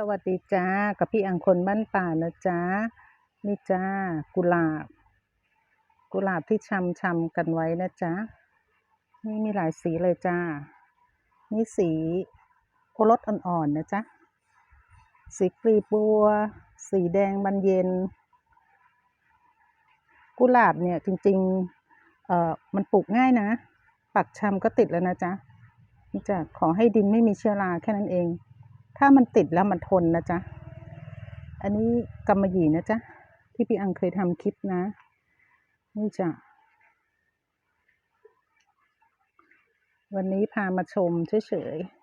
สวัสดีจ้า กับพี่อังคนบ้านป่านะจ๊ะนี่จ้า กุหลาบ กุหลาบที่ชำชำกันไว้นะจ๊ะนี่มีหลายสีเลยจ้า นี่สีโอรสอ่อนๆนะจ๊ะ สีกลีบบัว สีแดงบานเย็น กุหลาบเนี่ยจริงๆ เอ่อ มันปลูกง่ายนะ ปักชำก็ติดแล้วนะจ๊ะนี่จ้ะขอให้ดินไม่มีเชื้อราแค่นั้นเอง ถ้ามันติดแล้วมันทนนะจ๊ะ อันนี้กำมะหยี่นะจ๊ะ ที่พี่อังเคยทำคลิปนะ นี่จ้ะ วันนี้พามาชมเฉยๆ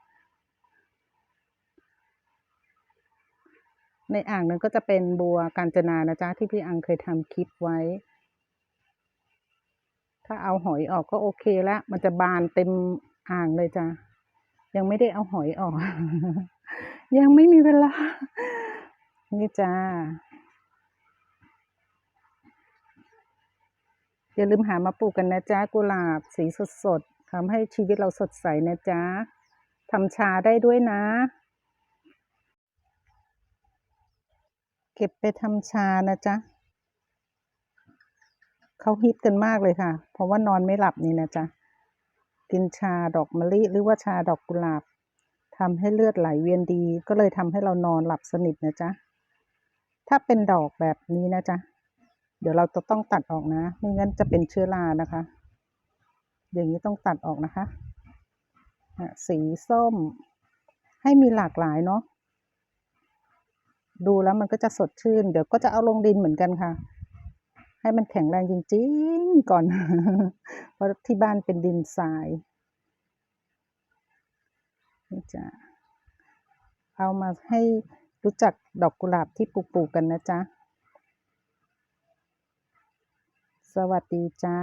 ในอ่างนั้นก็จะเป็นบัวกาญจนานะจ๊ะ ที่พี่อังเคยทำคลิปไว้ ถ้าเอาหอยออกก็โอเคล้วมันจะบานเต็มอ่างเลยจ้ะ ยังไม่ได้เอาหอยออก ยังไม่มีเวลา นี่จ้า อย่าลืมหามาปลูกกันนะจ๊ะกุหลาบสีสดๆทำให้ชีวิตเราสดใสนะจ๊ะทำชาได้ด้วยนะ เก็บไปทำชานะจ๊ะเขาฮิตกันมากเลยค่ะ เพราะว่านอนไม่หลับนี่นะจ๊ะ กินชาดอกมะลิหรือว่าชาดอกกุหลาบ ทำให้เลือดไหลเวียนดี ก็เลยทำให้เรานอนหลับสนิทนะจ๊ะ ถ้าเป็นดอกแบบนี้นะจ๊ะ เดี๋ยวเราจะต้องตัดออกนะ ไม่งั้นจะเป็นเชื้อรานะคะ อย่างนี้ต้องตัดออกนะคะ สีส้ม ให้มีหลากหลายเนาะ ดูแล้วมันก็จะสดชื่น เดี๋ยวก็จะเอาลงดินเหมือนกันค่ะ ให้มันแข็งแรงจริง ๆ ก่อน เพราะที่บ้านเป็นดินทราย นี่จะเอามาให้รู้จักดอกกุหลาบที่ปลูกๆกันนะจ๊ะ สวัสดีจ้า